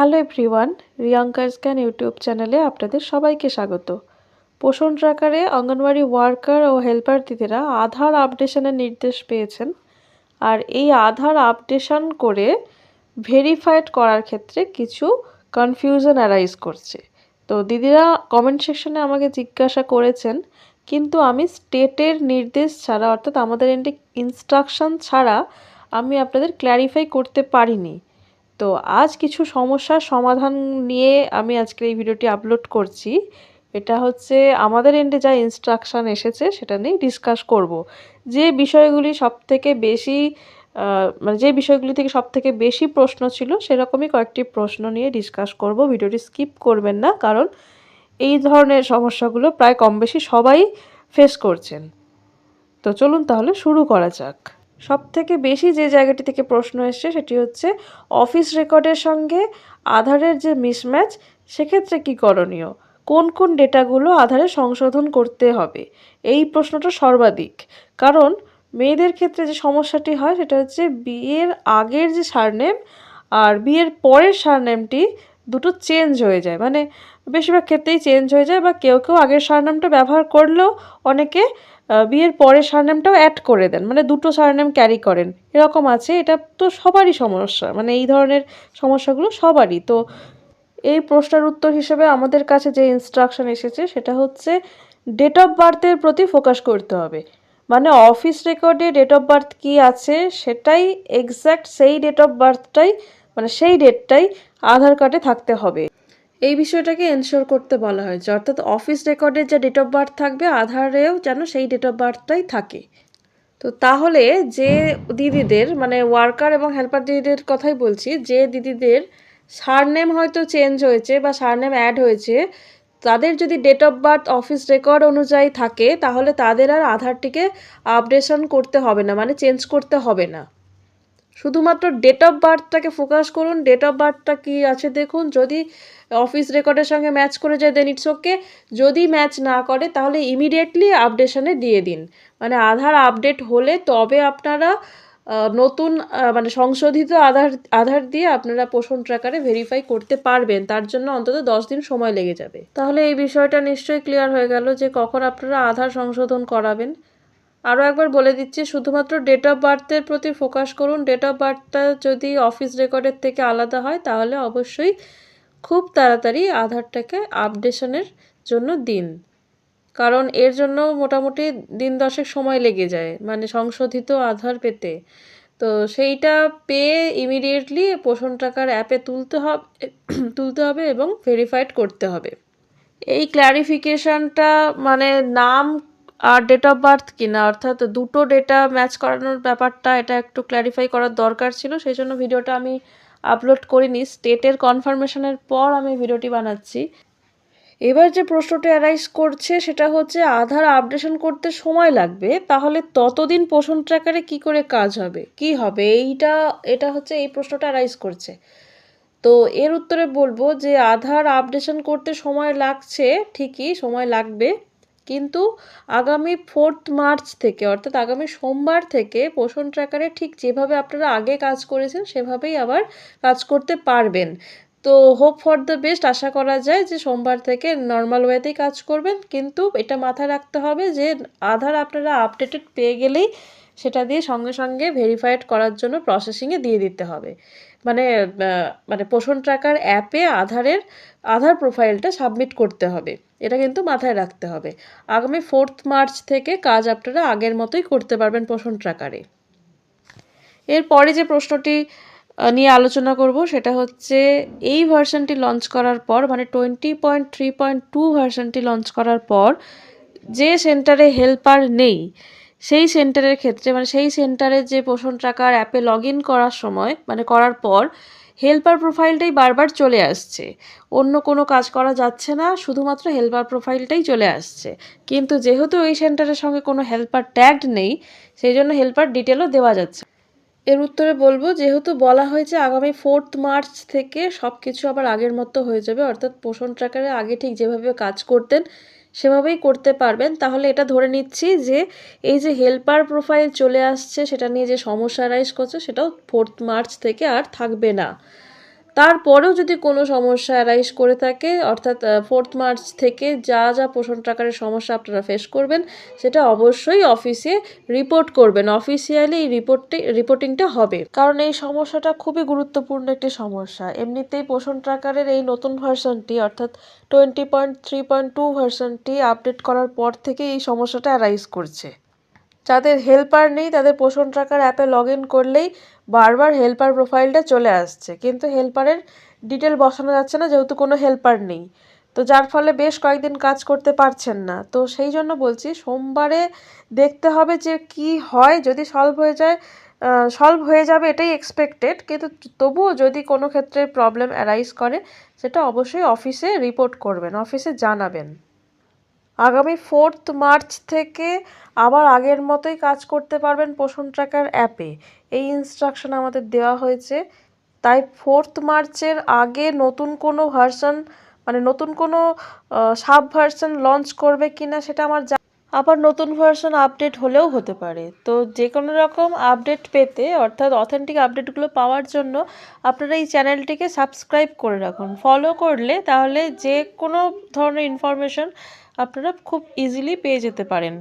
Hello everyone রিয়াঙ্কার scan YouTube চ্যানেলে আপনাদের সবাইকে স্বাগত। পোষণ ট্র্যাকারে অঙ্গনওয়াড়ি ওয়ার্কার ও হেল্পার দিদিরা আধার আপডেশনের নির্দেশ পেয়েছেন আর এই আধার আপডেশন করে ভেরিফাইড করার ক্ষেত্রে কিছু কনফিউশন অ্যারাইজ করছে। তো দিদিরা কমেন্ট সেকশনে আমাকে জিজ্ঞাসা করেছেন, কিন্তু আমি স্টেটের নির্দেশ ছাড়া, অর্থাৎ আমাদের ইনস্ট্রাকশন ছাড়া আমি আপনাদের ক্ল্যারিফাই করতে পারিনি। তো আজ কিছু সমস্যার সমাধান নিয়ে আমি আজকে এই ভিডিওটি আপলোড করছি। এটা হচ্ছে আমাদের এন্ডে যা ইনস্ট্রাকশান এসেছে সেটা নিয়ে ডিসকাস করব। যে বিষয়গুলি সব থেকে বেশি মানে যে বিষয়গুলি থেকে সব থেকে বেশি প্রশ্ন ছিল সেরকমই কয়েকটি প্রশ্ন নিয়ে ডিসকাস করব। ভিডিওটি স্কিপ করবেন না, কারণ এই ধরনের সমস্যাগুলো প্রায় কম বেশি সবাই ফেস করছেন। তো চলুন তাহলে শুরু করা যাক। সব থেকে বেশি যে জায়গাটি থেকে প্রশ্ন এসছে সেটি হচ্ছে অফিস রেকর্ডের সঙ্গে আধারের যে মিসম্যাচ, সেক্ষেত্রে কী করণীয়? কোন কোন ডেটাগুলো আধারে সংশোধন করতে হবে? এই প্রশ্নটা সর্বাধিক। কারণ মেয়েদের ক্ষেত্রে যে সমস্যাটি হয় সেটা হচ্ছে বিয়ের আগের যে সারনেম আর বিয়ের পরের সারনেমটি দুটো চেঞ্জ হয়ে যায়। মানে বেশিরভাগ ক্ষেত্রেই চেঞ্জ হয়ে যায় বা কেউ কেউ আগের সারনামটা ব্যবহার করলেও অনেকে বিয়ের পরের সারনেমটাও অ্যাড করে দেন। মানে দুটো সারনেম ক্যারি করেন। এরকম আছে, এটা তো সবারই সমস্যা। মানে এই ধরনের সমস্যাগুলো সবারই। তো এই প্রশ্নের উত্তর হিসেবে আমাদের কাছে যে ইনস্ট্রাকশন এসেছে, সেটা হচ্ছে ডেট অফ বার্থের প্রতি ফোকাস করতে হবে। মানে অফিস রেকর্ডে ডেট অফ বার্থ কী আছে, সেটাই এক্স্যাক্ট সেই ডেট অফ বার্থটাই মানে সেই ডেটটাই আধার কার্ডে থাকতে হবে। এই বিষয়টাকে এনশোর করতে বলা হয়েছে। অর্থাৎ অফিস রেকর্ডের যে ডেট অফ বার্থ থাকবে, আধারেও যেন সেই ডেট অফ বার্থটাই থাকে। তো তাহলে যে দিদিদের মানে ওয়ার্কার এবং হেল্পার দিদিদের কথাই বলছি, যে দিদিদের সারনেম হয়তো চেঞ্জ হয়েছে বা সারনেম অ্যাড হয়েছে, তাদের যদি date of birth office record অনুযায়ী থাকে, তাহলে তাদের আর আধারটিকে আপডেশন করতে হবে না মানে চেঞ্জ করতে হবে না। শুধুমাত্র ডেট অফ বার্থটাকে ফোকাস করুন। ডেট অফ বার্থটা কী আছে দেখুন। যদি অফিস রেকর্ডের সঙ্গে ম্যাচ করে যায় দেন ইটস ওকে যদি ম্যাচ না করে, তাহলে ইমিডিয়েটলি আপডেশনে দিয়ে দিন। মানে আধার আপডেট হলে তবে আপনারা নতুন মানে সংশোধিত আধার আধার দিয়ে আপনারা পোষণ ট্র্যাকারে ভেরিফাই করতে পারবেন। তার জন্য অন্তত দশ দিন সময় লেগে যাবে। তাহলে এই বিষয়টা নিশ্চয়ই ক্লিয়ার হয়ে গেল যে কখন আপনারা আধার সংশোধন করাবেন। আরও একবার বলে দিচ্ছি, শুধুমাত্র ডেট অফ বার্থের প্রতি ফোকাস করুন। ডেট অফ বার্থটা যদি অফিস রেকর্ডের থেকে আলাদা হয়, তাহলে অবশ্যই খুব তাড়াতাড়ি আধারটাকে আপডেশনের জন্য দিন। কারণ এর জন্য মোটামুটি দিন দশেক সময় লেগে যায় মানে সংশোধিত আধার পেতে। তো সেইটা পেয়ে ইমিডিয়েটলি পোষণ টাকার অ্যাপে তুলতে হবে তুলতে হবে এবং ভেরিফাইড করতে হবে। এই ক্ল্যারিফিকেশানটা মানে নাম আর ডেট অফ বার্থ কিনা অর্থাৎ দুটো ডেটা ম্যাচ করানোর ব্যাপারটা এটা একটু ক্ল্যারিফাই করার দরকার ছিল, সেই জন্য ভিডিওটা আমি আপলোড করিনি। স্টেটের কনফার্মেশনের পর আমি ভিডিওটি বানাচ্ছি। এবার যে প্রশ্নটা অ্যারাইজ করছে, সেটা হচ্ছে আধার আপডেশন করতে সময় লাগবে, তাহলে ততদিন পোষণ ট্র্যাকারে কি করে কাজ হবে? কি হবে? এইটা, এটা হচ্ছে এই প্রশ্নটা অ্যারাইজ করছে। তো এর উত্তরে বলব যে আধার আপডেশন করতে সময় লাগছে, ঠিকই সময় লাগবে। কিন্তু আগামী ফোর্থ মার্চ থেকে, অর্থাৎ আগামী সোমবার থেকে পোষণ ট্র্যাকারে ঠিক যেভাবে আপনারা আগে কাজ করেছেন, সেভাবেই আবার কাজ করতে পারবেন। তো হোপ ফর দ্য বেস্ট আশা করা যায় যে সোমবার থেকে নর্মাল ওয়েতেই কাজ করবেন, কিন্তু এটা মাথায় রাখতে হবে যে আধার আপনারা আপডেটেড পেয়ে গেলেই সেটা দিয়ে সঙ্গে সঙ্গে ভেরিফাইড করার জন্য প্রসেসিংয়ে দিয়ে দিতে হবে। মানে মানে পোষণ ট্র্যাকার অ্যাপে আধারের, আধার প্রোফাইলটা সাবমিট করতে হবে। এটা কিন্তু মাথায় রাখতে হবে। আগামী ফোর্থ মার্চ থেকে কাজ আপনারা আগের মতোই করতে পারবেন পোষণ ট্র্যাকারে। এরপরে যে প্রশ্নটি নিয়ে আলোচনা করব সেটা হচ্ছে, এই ভার্সনটি লঞ্চ করার পর মানে twenty point three point two ভার্সনটি launch করার পর, যে সেন্টারে হেল্পার নেই সেই সেন্টারের ক্ষেত্রে মানে সেই সেন্টারে যে পোষণ ট্রাকার অ্যাপে লগ ইন করার সময় মানে করার পর হেল্পার প্রোফাইলটাই বারবার চলে আসছে। অন্য কোনো কাজ করা যাচ্ছে না, শুধুমাত্র হেল্পার প্রোফাইলটাই চলে আসছে। কিন্তু যেহেতু ওই সেন্টারের সঙ্গে কোনো হেল্পার ট্যাগড নেই, সেই জন্য হেল্পার ডিটেলও দেওয়া যাচ্ছে এর উত্তরে বলব, যেহেতু বলা হয়েছে আগামী ফোর্থ মার্চ থেকে সব কিছু আবার আগের মতো হয়ে যাবে, অর্থাৎ পোষণ ট্র্যাকারে আগে ঠিক যেভাবে কাজ করতেন সেভাবেই করতে পারবেন। তাহলে এটা ধরে নিচ্ছি যে, এই যে হেল্পার প্রোফাইল চলে আসছে, সেটা নিয়ে যে সমস্যা রাইজ করছে, সেটাও ফোর্থ মার্চ থেকে আর থাকবে না। তারপরেও যদি কোনো সমস্যা অ্যারাইজ করে থাকে, অর্থাৎ ফোর্থ মার্চ থেকে যা যা পোষণ ট্রাকারের সমস্যা আপনারা ফেস করবেন, সেটা অবশ্যই অফিসে রিপোর্ট করবেন। অফিসিয়ালি এই রিপোর্টটি রিপোর্টিংটা হবে। কারণ এই সমস্যাটা খুবই গুরুত্বপূর্ণ একটি সমস্যা। এমনিতেই পোষণ ট্রাকারের এই নতুন ভার্সনটি অর্থাৎ twenty point three point two ভার্সনটি update করার পর থেকে এই সমস্যাটা অ্যারাইজ করছে। যাদের হেল্পার নেই, তাদের পোষণ ট্রাকার অ্যাপে লগ ইন করলেই বারবার হেল্পার প্রোফাইলটা চলে আসছে। কিন্তু হেল্পারের ডিটেল বসানো যাচ্ছে না, যেহেতু কোনো হেল্পার নেই। তো যার ফলে বেশ কয়েকদিন কাজ করতে পারছেন না। তো সেই জন্য বলছি, সোমবারে দেখতে হবে যে কি হয়। যদি সলভ হয়ে যায় সলভ হয়ে যাবে এটাই এক্সপেক্টেড কিন্তু তবুও যদি কোনো ক্ষেত্রে প্রবলেম অ্যারাইজ করে, সেটা অবশ্যই অফিসে রিপোর্ট করবেন অফিসে জানাবেন। আগামী ফোর্থ মার্চ থেকে আবার আগের মতোই কাজ করতে পারবেন পোষণ ট্র্যাকার অ্যাপে। এই ইনস্ট্রাকশন আমাদের দেওয়া হয়েছে। তাই ফোর্থ মার্চের আগে নতুন কোনো ভার্সন মানে নতুন কোনো সাব ভার্সন লঞ্চ করবে কি না সেটা আমার আবার নতুন ভার্সন আপডেট হলেও হতে পারে। তো যে কোনো রকম আপডেট পেতে, অর্থাৎ অথেন্টিক আপডেটগুলো পাওয়ার জন্য আপনারা এই চ্যানেলটিকে সাবস্ক্রাইব করে রাখুন। ফলো করলে তাহলে যে কোনো ধরনের ইনফরমেশন আপনারা খুব ইজিলি পেয়ে যেতে পারেন।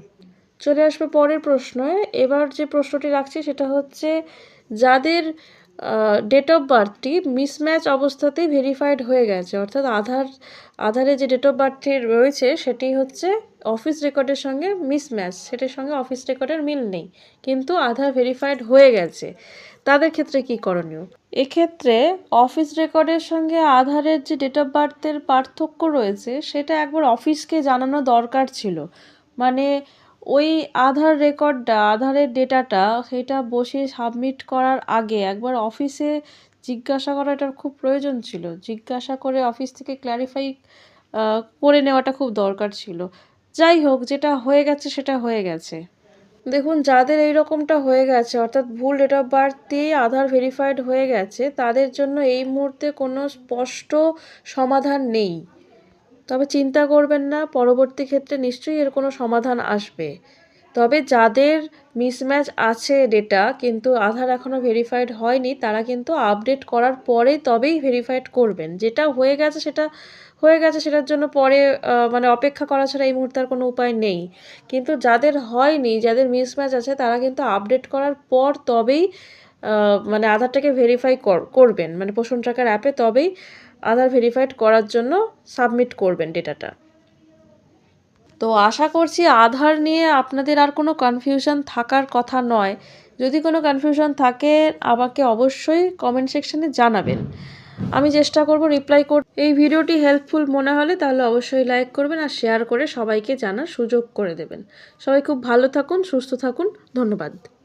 চলে আসবে পরের প্রশ্ন। এবার যে প্রশ্নটি রাখছি সেটা হচ্ছে, যাদের ডেট অফ বার্থটি মিসম্যাচ অবস্থাতেই ভেরিফাইড হয়ে গেছে, অর্থাৎ আধার, আধারে যে ডেট অফ বার্থটি রয়েছে সেটি হচ্ছে অফিস রেকর্ডের সঙ্গে মিসম্যাচ সেটার সঙ্গে অফিস রেকর্ডের মিল নেই, কিন্তু আধার ভেরিফাইড হয়ে গেছে। তাদের ক্ষেত্রে কি করণীয়? এক্ষেত্রে অফিস রেকর্ডের সঙ্গে আধারের যে ডেট অফ বার্থের পার্থক্য রয়েছে, সেটা একবার অফিসকে জানানো দরকার ছিল। মানে ওই আধার রেকর্ডটা আধারের ডেটাটা সেটা বসিয়ে সাবমিট করার আগে একবার অফিসে জিজ্ঞাসা করা এটার খুব প্রয়োজন ছিল। জিজ্ঞাসা করে অফিস থেকে ক্ল্যারিফাই করে নেওয়াটা খুব দরকার ছিল। যাই হোক, যেটা হয়ে গেছে, সেটা হয়ে গেছে। দেখুন, যাদের এই রকমটা হয়ে গেছে, অর্থাৎ ভুল ডেট অফ বার্থ দিয়ে আধার ভেরিফাইড হয়ে গেছে, তাদের জন্য এই মুহূর্তে কোনো স্পষ্ট সমাধান নেই। তবে চিন্তা করবেন না, পরবর্তী ক্ষেত্রে নিশ্চয়ই এর কোনো সমাধান আসবে। তবে যাদের মিসম্যাচ আছে ডেটা কিন্তু আধার এখনও ভেরিফাইড হয়নি, তারা কিন্তু আপডেট করার পরে তবেই ভেরিফাইড করবেন। যেটা হয়ে গেছে সেটা, হয়ে গেছে সেটার জন্য পরে মানে অপেক্ষা করা ছাড়া এই মুহূর্তে আর কোনো উপায় নেই। কিন্তু যাদের হয়নি, যাদের মিসম্যাচ আছে, তারা কিন্তু আপডেট করার পর তবেই মানে আধারটাকে ভেরিফাই করবেন। মানে পোষণ ট্রাকার অ্যাপে তবেই আধার ভেরিফাইড করার জন্য সাবমিট করবেন ডেটাটা তো আশা করছি আধার নিয়ে আপনাদের আর কোনো কনফিউশন থাকার কথা নয়। যদি কোনো কনফিউশন থাকে, আমাকে অবশ্যই কমেন্ট সেকশানে জানাবেন। আমি চেষ্টা করব রিপ্লাই কর এই ভিডিওটি হেল্পফুল মনে হলে তাহলে অবশ্যই লাইক করবেন আর শেয়ার করে সবাইকে জানার সুযোগ করে দেবেন। সবাই খুব ভালো থাকুন, সুস্থ থাকুন। ধন্যবাদ।